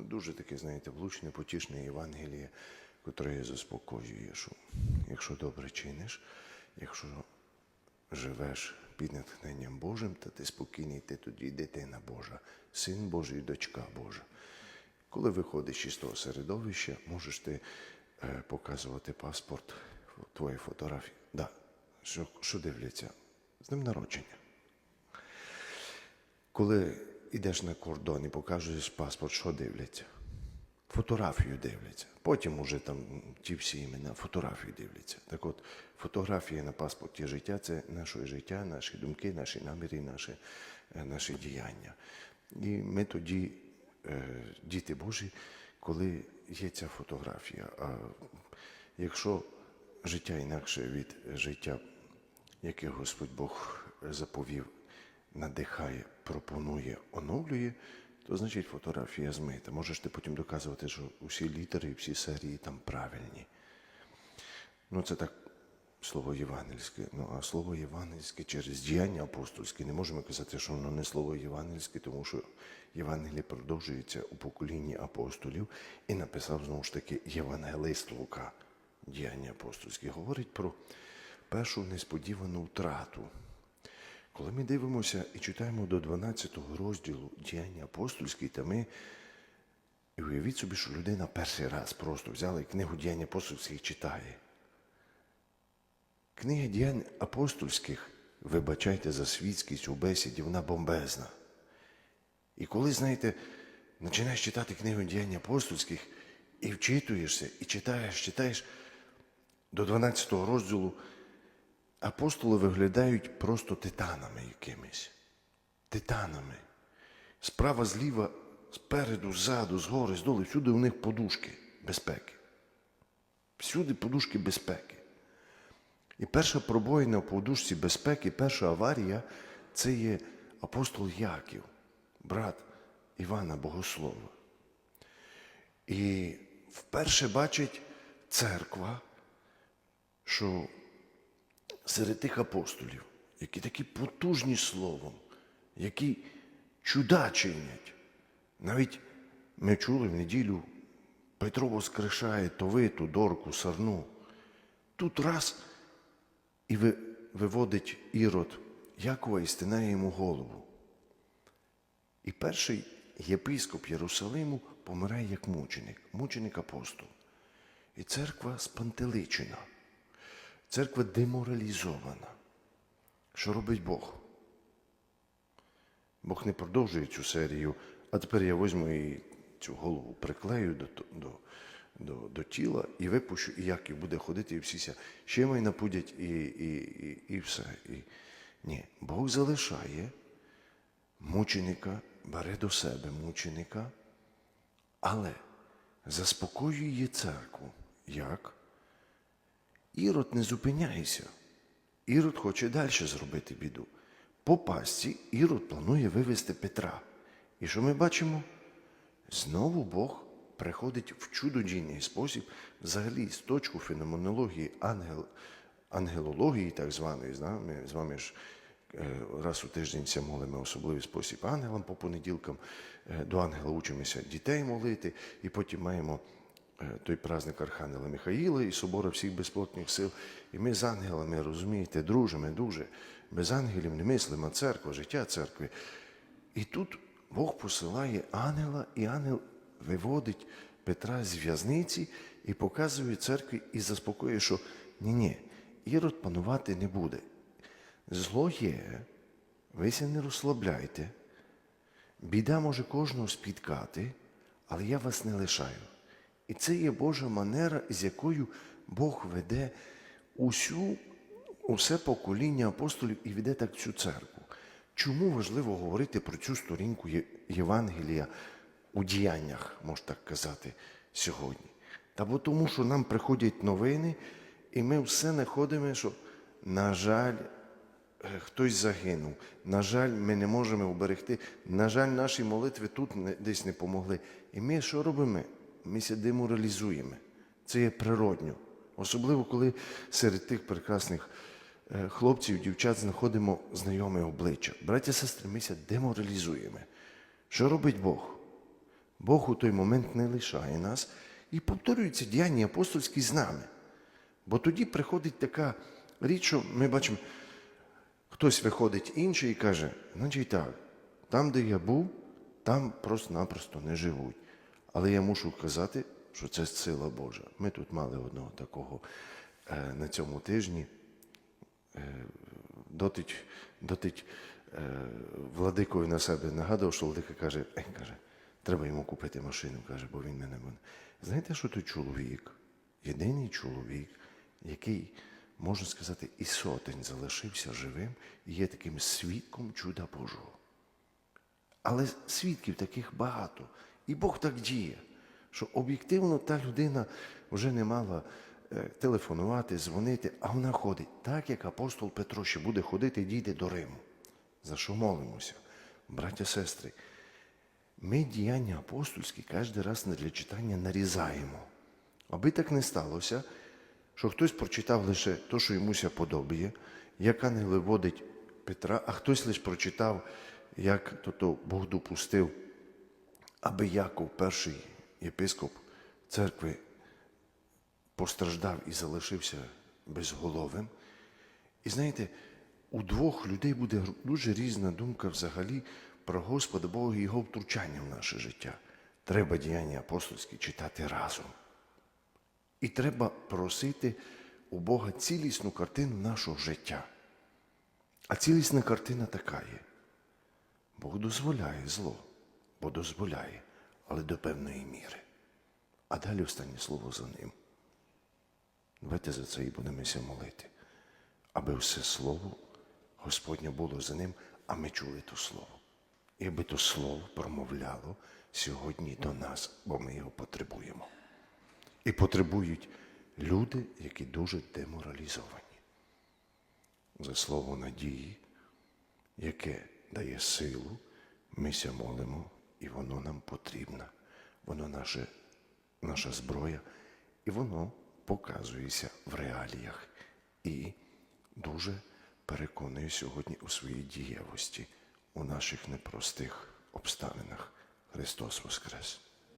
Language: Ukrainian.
дуже таке, знаєте, влучне, потішне Євангеліє, котре заспокоює, що якщо добре чиниш, якщо живеш під натхненням Божим, то ти спокійний, ти тоді дитина Божа, син Божий, дочка Божа. Коли виходиш із того середовища, можеш ти е, показувати паспорт, твої фотографії. Да. Що, що дивляться? З ним народження. Коли йдеш на кордон і покажеш паспорт, що дивляться? Фотографію дивляться. Потім уже там ті всі імена, фотографію дивляться. Так от, фотографія на паспорті життя це наше життя, наші думки, наші наміри, наші, е, наші діяння. І ми тоді, е, діти Божі, коли є ця фотографія. А якщо життя інакше від життя, яке Господь Бог заповів, надихає, пропонує, оновлює, то значить фотографія змита. Можеш ти потім доказувати, що усі літери, і всі серії там правильні. Ну, це так слово євангельське. Ну, а слово євангельське через діяння апостольське не можемо казати, що воно не слово євангельське, тому що Євангеліє продовжується у поколінні апостолів і написав знову ж таки Євангелист Лука. Діяння апостольське говорить про першу несподівану втрату. Коли ми дивимося і читаємо до 12 розділу діяння апостольські, то ми і уявіть собі, що людина перший раз просто взяла і книгу діянь апостольських читає. Книга діянь апостольських, вибачайте за світськість у бесіді, вона бомбезна. І коли, знаєте, починаєш читати книгу діянь апостольських і вчитуєшся, і читаєш, читаєш до 12 розділу, апостоли виглядають просто титанами якимись. Титанами. Справа, зліва, спереду, ззаду, згори, здолу, всюди у них подушки безпеки. Всюди подушки безпеки. І перша пробоїна в подушці безпеки, перша аварія це є апостол Яків, брат Івана Богослова. І вперше бачить церква, що серед тих апостолів, які такі потужні словом, які чуда чинять. Навіть ми чули в неділю, Петро воскрешає товиту, дорку, сарну. Тут раз і виводить ірод Якова і стинає йому голову. І перший єпископ Єрусалиму помирає як мученик, мученик апостол. І церква спантеличена, церква деморалізована. Що робить Бог? Бог не продовжує цю серію, а тепер я візьму і цю голову приклею до, до, до, до тіла і випущу, і Яків буде ходити, і всіся ще май напудять, і, і, і, і все. І... Ні, Бог залишає мученика, бере до себе мученика, але заспокоює церкву. Як? Ірод не зупиняйся. Ірод хоче далі зробити біду. По пасті Ірод планує вивести Петра. І що ми бачимо? Знову Бог приходить в чудодійний спосіб, взагалі з точку феноменології ангел, ангелології, так званої. Ми з вами ж е, раз у тиждень молимо особливий спосіб ангелам по понеділкам. Е, До ангела учимося дітей молити, і потім маємо той праздник Архангела Михаїла і собора всіх безплотних сил. І ми з ангелами, розумієте, дружимо дуже. Без ангелів не мислимо церква, життя церкви. І тут Бог посилає ангела, і ангел виводить Петра з в'язниці і показує церкві і заспокоює, що ні-ні, Ірод панувати не буде. Зло є, вися не розслабляйте. Біда може кожного спіткати, але я вас не лишаю. І це є Божа манера, з якою Бог веде усю, усе покоління апостолів і веде так цю церкву. Чому важливо говорити про цю сторінку Євангелія у діяннях, можна так казати, сьогодні? Та бо тому, що нам приходять новини, і ми все знаходимо, що, на жаль, е, хтось загинув. На жаль, ми не можемо уберегти. На жаль, наші молитви тут десь не помогли. І ми що робимо? Ми ся деморалізуємо. Це є природньо. Особливо, коли серед тих прекрасних е, хлопців, дівчат знаходимо знайоме обличчя. Браття, сестри, ми ся деморалізуємо. Що робить Бог? Бог у той момент не лишає нас і повторюються діяння апостольські з нами. Бо тоді приходить така річ, що ми бачимо, хтось виходить інший і каже, значить так, там, де я був, там просто-напросто не живуть. Але я мушу казати, що це сила Божа. Ми тут мали одного такого е, на цьому тижні. Е, дотить, дотить е, владикою на себе нагадував, що владика каже, «Ей, каже, треба йому купити машину, каже, бо він мене буде. Знаєте, що той чоловік, єдиний чоловік, який, можна сказати, і сотень залишився живим і є таким свідком чуда Божого. Але свідків таких багато. І Бог так діє, що об'єктивно та людина вже не мала е, телефонувати, дзвонити, а вона ходить, так як апостол Петро ще буде ходити і дійде до Риму. За що молимося? Браття, сестри, ми діяння апостольські кожен раз для читання нарізаємо. Аби так не сталося, що хтось прочитав лише те, що йомуся подобає, яка не виводить Петра, а хтось лише прочитав, як то, то Бог допустив, аби Яков, перший єпископ церкви, постраждав і залишився безголовим. І знаєте, у двох людей буде дуже різна думка взагалі про Господа Бога і Його втручання в наше життя. Треба діяння апостольські читати разом. І треба просити у Бога цілісну картину нашого життя. А цілісна картина така є. Бог дозволяє зло, бо дозволяє, але до певної міри. А далі останнє слово за ним. Давайте за це і будемося молити, аби все слово Господнє було за ним, а ми чули то слово. І аби то слово промовляло сьогодні до нас, бо ми його потребуємо. І потребують люди, які дуже деморалізовані. За слово надії, яке дає силу, ми ся молимо, і воно нам потрібно. Воно наше, наша зброя, і воно показується в реаліях. І дуже переконує сьогодні у своїй дієвості у наших непростих обставинах. Христос Воскрес!